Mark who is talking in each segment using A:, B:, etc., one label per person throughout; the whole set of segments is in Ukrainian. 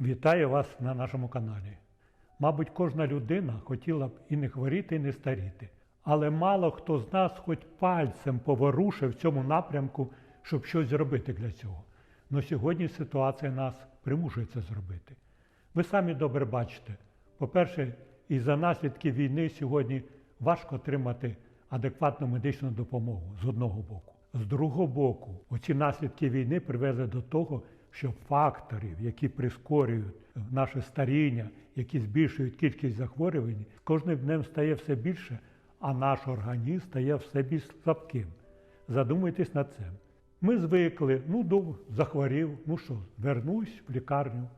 A: Вітаю вас на нашому каналі. Мабуть, кожна людина хотіла б і не хворіти, і не старіти. Але мало хто з нас хоч пальцем поворушив в цьому напрямку, щоб щось зробити для цього. Но сьогодні ситуація нас примушує це зробити. Ви самі добре бачите, по-перше, із-за наслідків війни сьогодні важко отримати адекватну медичну допомогу з одного боку. З другого боку, оці наслідки війни привели до того, що факторів, які прискорюють наше старіння, які збільшують кількість захворювань, кожним днем стає все більше, а наш організм стає все більш слабким. Задумайтесь над цим. Ми звикли, ну до- захворів, ну що, вернусь в лікарню.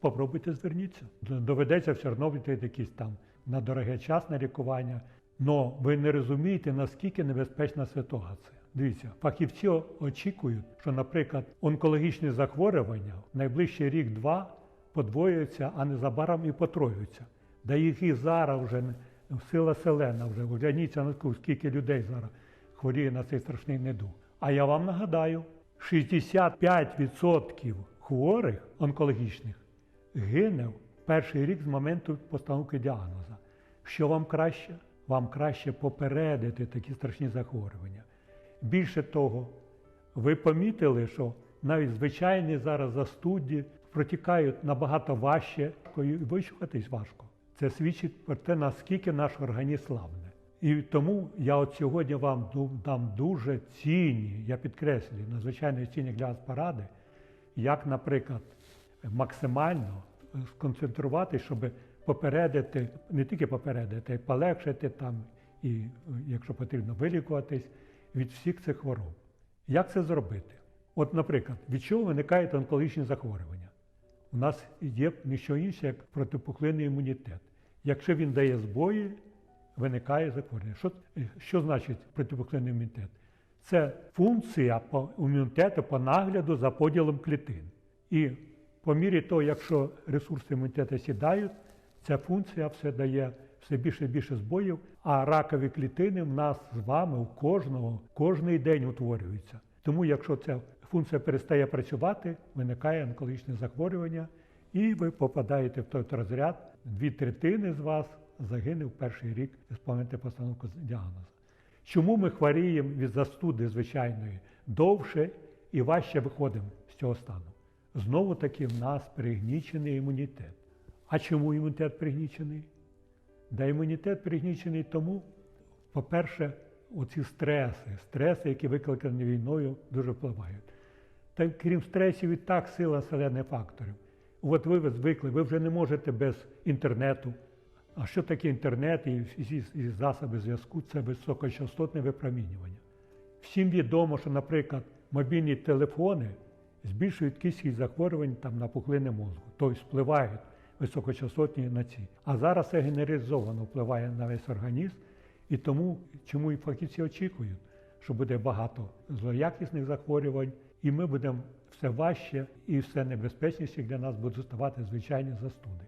A: Попробуйте зверніться. Доведеться все одно йти якісь там на дороге часне лікування. Но ви не розумієте, наскільки небезпечна ситуація. Дивіться, фахівці очікують, що, наприклад, онкологічні захворювання в найближчий рік-два подвоюються, а незабаром і потроюються. Да їх і зараз вже сила селена вже гляньте на таку, скільки людей зараз хворіє на цей страшний недуг. А я вам нагадаю, 65% хворих онкологічних гине в перший рік з моменту постановки діагноза. Що вам краще? Вам краще попередити такі страшні захворювання. Більше того, ви помітили, що навіть звичайні зараз застуді протікають набагато важче і вичухатись важко. Це свідчить про те, наскільки наш організм слабне. І тому я от сьогодні вам дам дуже цінні, я підкреслюю, надзвичайно цінні для вас поради, як, наприклад, максимально сконцентруватися, щоб попередити, не тільки попередити, а й полегшити там, і, якщо потрібно, вилікуватись від всіх цих хвороб. Як це зробити? От, наприклад, від чого виникають онкологічні захворювання? У нас є ніщо інше, як протипухлинний імунітет. Якщо він дає збої, виникає захворювання. Що, що значить протипухлинний імунітет? Це функція по імунітету по нагляду за поділом клітин. І по мірі того, якщо ресурси імунітету сідають, ця функція все дає все більше і більше збоїв, а ракові клітини в нас з вами, у кожного, кожний день утворюються. Тому, якщо ця функція перестає працювати, виникає онкологічне захворювання, і ви попадаєте в той розряд, дві третини з вас загине в перший рік пам'яті постановку діагнозу. Чому ми хворіємо від застуди звичайної довше і важче виходимо з цього стану? Знову таки в нас пригнічений імунітет. А чому імунітет пригнічений? Да імунітет пригнічений тому, по-перше, оці стреси, стреси, які викликані війною, дуже впливають. Та крім стресів, і так сила селених факторів. От ви звикли, ви вже не можете без інтернету. А що таке інтернет і, і, і засоби зв'язку? Це високочастотне випромінювання. Всім відомо, що, наприклад, мобільні телефони збільшують кількість захворювань там, на пухлини мозку, тобто впливають високочастотні на ці. А зараз це генералізовано впливає на весь організм, і тому, чому і фахівці очікують, що буде багато злоякісних захворювань, і ми будемо все важче і все небезпечніше для нас будуть ставати звичайні застуди.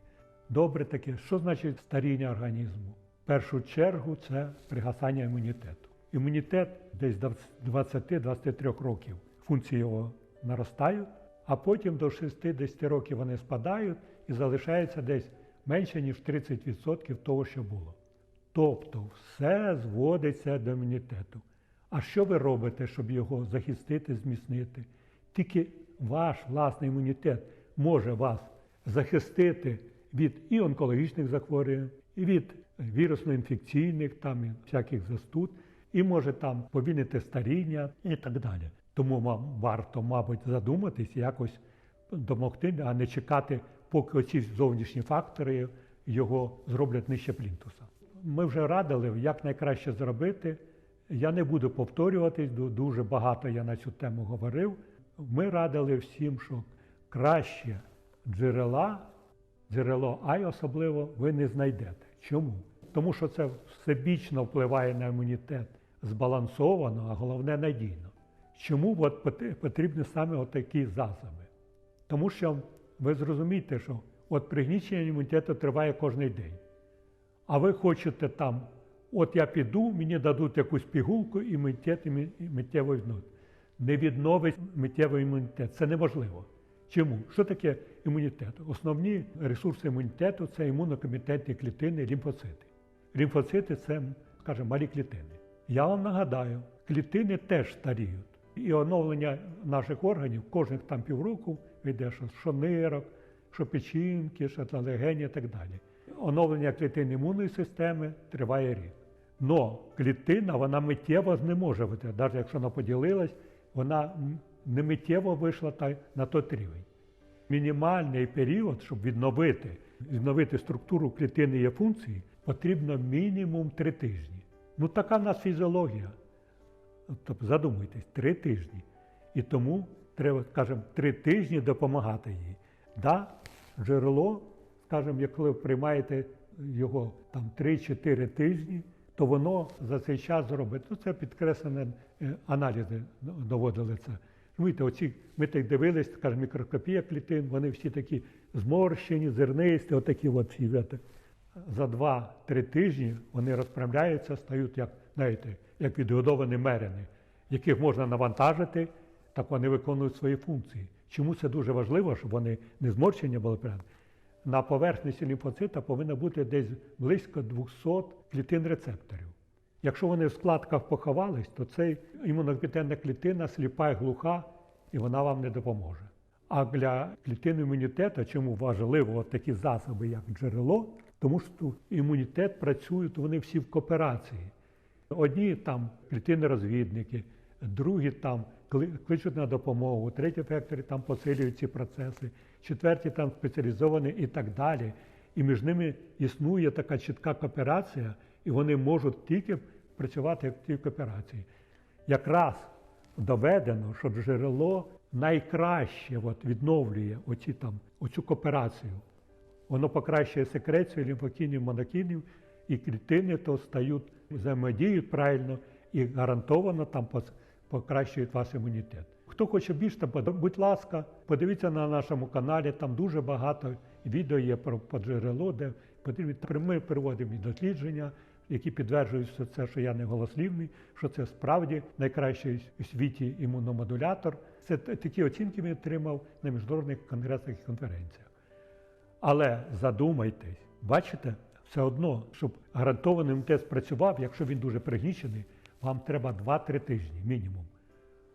A: Добре таке, що значить старіння організму? В першу чергу це пригасання імунітету. Імунітет десь до 20-23 років функції його наростають, а потім до 60 років вони спадають і залишається десь менше, ніж 30% того, що було. Тобто все зводиться до імунітету. А що ви робите, щоб його захистити, зміцнити? Тільки ваш власний імунітет може вас захистити від і онкологічних захворювань, і від вірусно-інфекційних, там і всяких застуд, і може там повільнити старіння і так далі. Тому вам варто, мабуть, задуматись, якось допомогти, а не чекати, поки оці зовнішні фактори його зроблять нижче плінтуса. Ми вже радили, як найкраще зробити. Я не буду повторюватись, дуже багато я на цю тему говорив. Ми радили всім, що краще джерела, джерело Ай особливо, ви не знайдете. Чому? Тому що це всебічно впливає на імунітет збалансовано, а головне надійно. Чому от потрібні саме отакі засоби? Тому що ви зрозумієте, що от пригнічення імунітету триває кожен день. А ви хочете там, от я піду, мені дадуть якусь пігулку і імунітет миттєво відновить. Не відновить миттєвий імунітет. Це неможливо. Чому? Що таке імунітет? Основні ресурси імунітету це імунокомітетні клітини, лімфоцити. Лімфоцити це, скажімо, малі клітини. Я вам нагадаю, клітини теж старіють. І оновлення наших органів кожних там півроку йде що, що нирок, що печінки, що та легені і так далі. Оновлення клітин імунної системи триває рік. Но клітина вона миттєво не може бути, навіть якщо вона поділилась, вона не миттєво вийшла на той рівень. Мінімальний період, щоб відновити, відновити структуру клітини і функції, потрібно мінімум три тижні. Ну така в нас фізіологія. Тобто задумуйтесь, три тижні. І тому треба, скажімо, три тижні допомагати їй. Да, джерело, скажімо, як коли ви приймаєте його там 3-4 тижні, то воно за цей час зробить. Ну, це підкреслене е, аналізи доводили це. Розумієте, оці, ми так дивились, скажімо, мікроскопія клітин, вони всі такі зморщені, зернисті, отакі от всі. За 2-3 тижні вони розправляються, стають як, знаєте, як відгодовані мерени, яких можна навантажити, так вони виконують свої функції. Чому це дуже важливо, щоб вони не зморщені були прямо? На поверхності лімфоцита повинно бути десь близько 200 клітин рецепторів. Якщо вони в складках поховались, то цей імунокомітетна клітина сліпа і глуха, і вона вам не допоможе. А для клітин імунітету, чому важливо такі засоби, як джерело, тому що імунітет працює, то вони всі в кооперації. Одні там клітини-розвідники, другі там кличуть на допомогу, треті фактори там посилюють ці процеси, четверті там спеціалізовані і так далі. І між ними існує така чітка кооперація, і вони можуть тільки працювати в цій кооперації. Якраз доведено, що джерело найкраще от, відновлює оці, там, оцю кооперацію. Воно покращує секрецію лімфокінів, монокінів, і клітини то стають, взаємодіють правильно і гарантовано там покращують ваш імунітет. Хто хоче більше, то, будь- ласка, подивіться на нашому каналі, там дуже багато відео є про, про джерело, де потрібно. Ми проводимо дослідження, які підтверджують що це, що я не голослівний, що це справді найкращий у світі імуномодулятор. Це такі оцінки він отримав на міжнародних конгресах і конференціях. Але задумайтесь, бачите, все одно, щоб гарантований імунітет спрацював, якщо він дуже пригнічений, вам треба 2-3 тижні мінімум.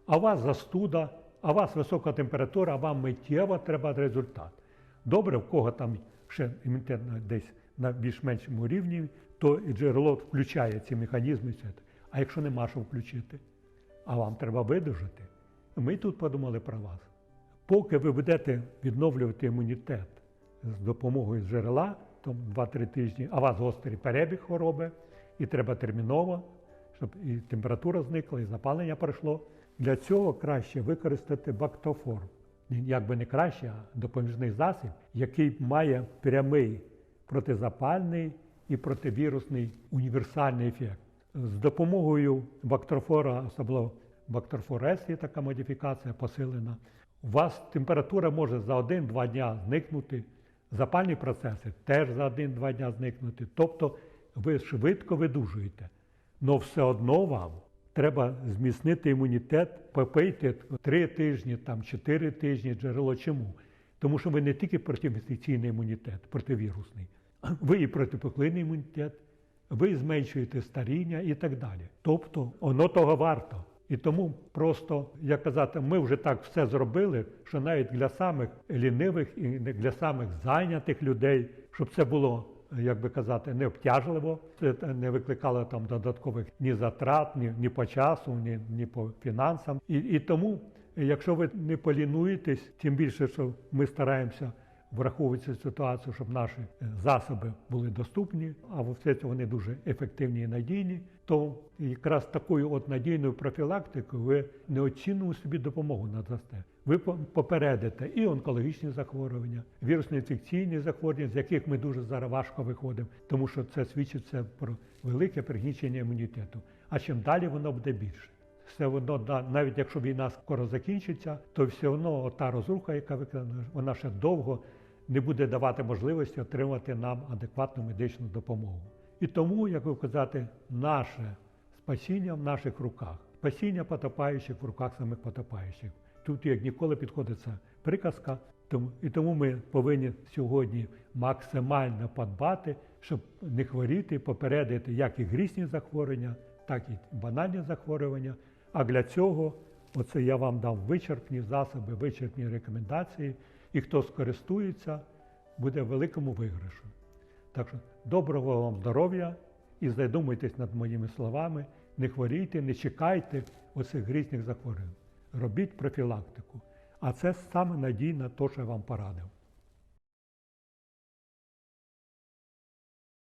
A: А у вас застуда, а у вас висока температура, а вам миттєво треба результат. Добре, в кого там ще імунітет десь на більш-меншому рівні, то і джерело включає ці механізми. А якщо нема що включити, а вам треба видужати. Ми тут подумали про вас. Поки ви будете відновлювати імунітет з допомогою джерела, то 2-3 тижні, а у вас гострий перебіг хвороби, і треба терміново, щоб і температура зникла, і запалення пройшло. Для цього краще використати бактоформ. Як би не краще, а допоміжний засіб, який має прямий протизапальний і противірусний універсальний ефект. З допомогою бактрофора, особливо бактрофор С, є така модифікація посилена. У вас температура може за 1-2 дня зникнути, запальні процеси теж за 1-2 дня зникнути. Тобто ви швидко видужуєте. Але все одно вам треба зміцнити імунітет, попийте 3 тижні, там 4 тижні джерело. Чому? Тому що ви не тільки протиінфекційний імунітет, противірусний, ви і протипухлинний імунітет, ви зменшуєте старіння і так далі. Тобто воно того варто. І тому просто, як казати, ми вже так все зробили, що навіть для самих лінивих і для самих зайнятих людей, щоб це було, як би казати, не обтяжливо, це не викликало там додаткових ні затрат, ні, ні по часу, ні, ні по фінансам. І, і тому, якщо ви не полінуєтесь, тим більше, що ми стараємося враховується ситуацію, щоб наші е, засоби були доступні, а все це вони дуже ефективні і надійні, то якраз такою от надійною профілактикою ви неоцінну собі допомогу надасте. Ви попередите і онкологічні захворювання, вірусні інфекційні захворювання, з яких ми дуже зараз важко виходимо, тому що це свідчить це про велике пригнічення імунітету. А чим далі воно буде більше все одно, навіть якщо війна скоро закінчиться, то все одно та розруха, яка виконана, вона ще довго не буде давати можливості отримати нам адекватну медичну допомогу. І тому, як ви казати, наше спасіння в наших руках, спасіння потопаючих в руках самих потопаючих. Тут як ніколи підходить ця приказка. Тому, і тому ми повинні сьогодні максимально подбати, щоб не хворіти, попередити як і грісні захворювання, так і банальні захворювання. А для цього оце я вам дав вичерпні засоби, вичерпні рекомендації, і хто скористується, буде в великому виграшу. Так що доброго вам здоров'я і задумайтесь над моїми словами, не хворійте, не чекайте оцих грізних захворювань. Робіть профілактику. А це саме надійна, те, що я вам порадив.